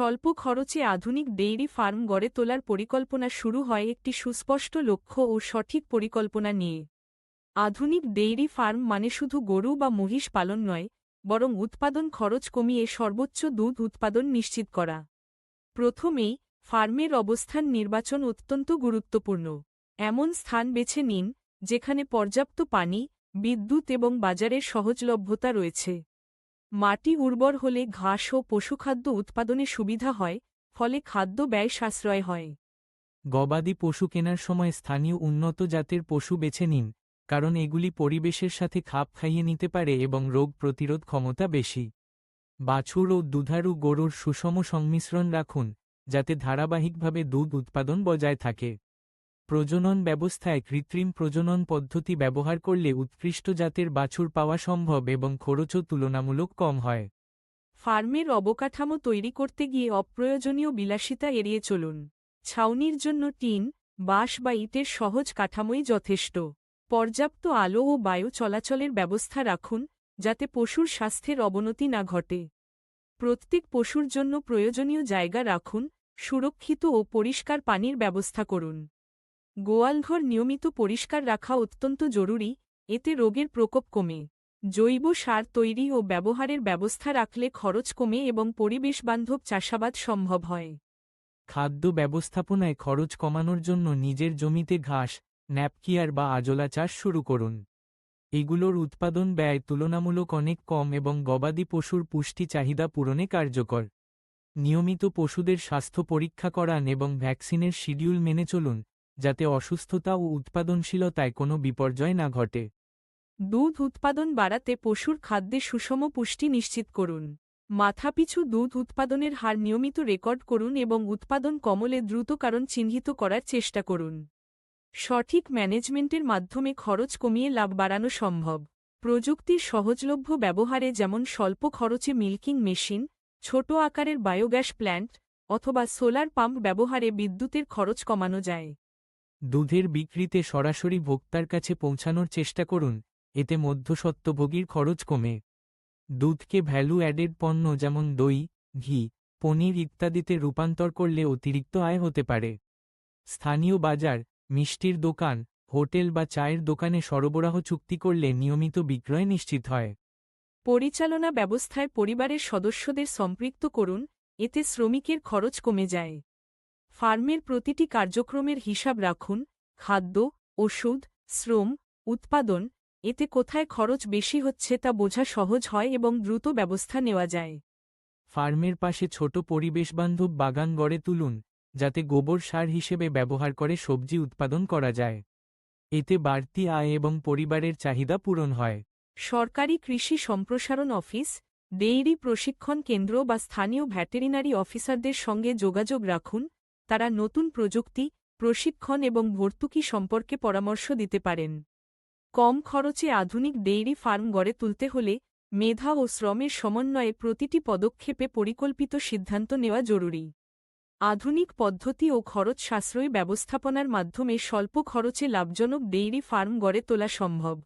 স্বল্প খরচে আধুনিক ডেইরি ফার্ম গড়ে তোলার পরিকল্পনা শুরু হয় একটি সুস্পষ্ট লক্ষ্য ও সঠিক পরিকল্পনা নিয়ে। আধুনিক ডেইরি ফার্ম মানে শুধু গরু বা মহিষ পালন নয়, বরং উৎপাদন খরচ কমিয়ে সর্বোচ্চ দুধ উৎপাদন নিশ্চিত করা। প্রথমেই, ফার্মের অবস্থান নির্বাচন অত্যন্ত গুরুত্বপূর্ণ। এমন স্থান বেছে নিন, যেখানে পর্যাপ্ত পানি, বিদ্যুৎ এবং বাজারের সহজলভ্যতা রয়েছে। মাটি উর্বর হলে ঘাস ও পশুখাদ্য উৎপাদনে সুবিধা হয়, ফলে খাদ্য ব্যয় সাশ্রয় হয়। গবাদি পশু কেনার সময় স্থানীয় উন্নত জাতের পশু বেছে নিন, কারণ এগুলি পরিবেশের সাথে খাপ খাইয়ে নিতে পারে এবং রোগ প্রতিরোধ ক্ষমতা বেশি। বাছুর ও দুধারু গরুর সুষম সংমিশ্রণ রাখুন, যাতে ধারাবাহিকভাবে দুধ উৎপাদন বজায় থাকে। প্রজনন ব্যবস্থায় কৃত্রিম প্রজনন পদ্ধতি ব্যবহার করলে উৎকৃষ্ট জাতের বাছুর পাওয়া সম্ভব এবং খরচও তুলনামূলক কম হয়। ফার্মের অবকাঠামো তৈরি করতে গিয়ে অপ্রয়োজনীয় বিলাসিতা এড়িয়ে চলুন। ছাউনির জন্য টিন, বাঁশ বা ইটের সহজ কাঠামোই যথেষ্ট। পর্যাপ্ত আলো ও বায়ু চলাচলের ব্যবস্থা রাখুন, যাতে পশুর স্বাস্থ্যের অবনতি না ঘটে। প্রত্যেক পশুর জন্য প্রয়োজনীয় জায়গা রাখুন, সুরক্ষিত ও পরিষ্কার পানির ব্যবস্থা করুন। গোয়ালঘর নিয়মিত পরিষ্কার রাখা অত্যন্ত জরুরি, এতে রোগের প্রকোপ কমে। জৈব সার তৈরি ও ব্যবহারের ব্যবস্থা রাখলে খরচ কমে এবং পরিবেশবান্ধব চাষাবাদ সম্ভব হয়। খাদ্য ব্যবস্থাপনায় খরচ কমানোর জন্য নিজের জমিতে ঘাস, ন্যাপকিয়ার বা আজলা চাষ শুরু করুন। এগুলোর উৎপাদন ব্যয় তুলনামূলক অনেক কম এবং গবাদি পশুর পুষ্টি চাহিদা পূরণে কার্যকর। নিয়মিত পশুদের স্বাস্থ্য পরীক্ষা করান এবং ভ্যাকসিনের শিডিউল মেনে চলুন। যাতে অসুস্থতা ও উৎপাদনশীলতায় কোনো বিপর্যয় না ঘটে। দুধ উৎপাদন বাড়াতে পশুর খাদ্যে সুষম পুষ্টি নিশ্চিত করুন। মাথাপিছু দুধ উৎপাদনের হার নিয়মিত রেকর্ড করুন এবং উৎপাদন কমলে দ্রুত কারণ চিহ্নিত করার চেষ্টা করুন। সঠিক ম্যানেজমেন্টের মাধ্যমে খরচ কমিয়ে লাভ বাড়ানো সম্ভব। প্রযুক্তির সহজলভ্য ব্যবহারে যেমন স্বল্প খরচে মিল্কিং মেশিন, ছোট আকারের বায়োগ্যাস প্ল্যান্ট, অথবা সোলার পাম্প ব্যবহারে বিদ্যুতের খরচ কমানো যায়। দুধের বিক্রিতে সরাসরি ভোক্তার কাছে পৌঁছানোর চেষ্টা করুন, এতে মধ্যস্বত্বভোগীর খরচ কমে। দুধকে ভ্যালু অ্যাডেড পণ্য যেমন দই, ঘি, পনির ইত্যাদিতে রূপান্তর করলে অতিরিক্ত আয় হতে পারে। স্থানীয় বাজার, মিষ্টির দোকান, হোটেল বা চায়ের দোকানে সরবরাহ চুক্তি করলে নিয়মিত বিক্রয় নিশ্চিত হয়। পরিচালনা ব্যবস্থায় পরিবারের সদস্যদের সম্পৃক্ত করুন, এতে শ্রমিকের খরচ কমে যায়। ফার্মের প্রতিটি কার্যক্রমের হিসাব রাখুন খাদ্য ওষুধ শ্রম উৎপাদন এতে কোথায় খরচ বেশি হচ্ছে তা বোঝা সহজ হয় এবং দ্রুত ব্যবস্থা নেওয়া যায়। ফার্মের পাশে ছোট পরিবেশবান্ধব বাগান গড়ে তুলুন যাতে গোবর সার হিসেবে ব্যবহার করে সবজি উৎপাদন করা যায়। এতে বাড়তি আয় এবং পরিবারের চাহিদা পূরণ হয়। সরকারি কৃষি সম্প্রসারণ অফিস ডেইরি প্রশিক্ষণ কেন্দ্র বা স্থানীয় ভ্যাটেরিনারি অফিসারদের সঙ্গে যোগাযোগ রাখুন তারা নতুন প্রযুক্তি, প্রশিক্ষণ এবং ভর্তুকি সম্পর্কে পরামর্শ দিতে পারেন। কম খরচে আধুনিক ডেইরি ফার্ম গড়ে তুলতে হলে মেধা ও শ্রমের সমন্বয়ে প্রতিটি পদক্ষেপে পরিকল্পিত সিদ্ধান্ত নেওয়া জরুরি। আধুনিক পদ্ধতি ও খরচ সাশ্রয়ী ব্যবস্থাপনার মাধ্যমে স্বল্প খরচে লাভজনক ডেইরি ফার্ম গড়ে তোলা সম্ভব।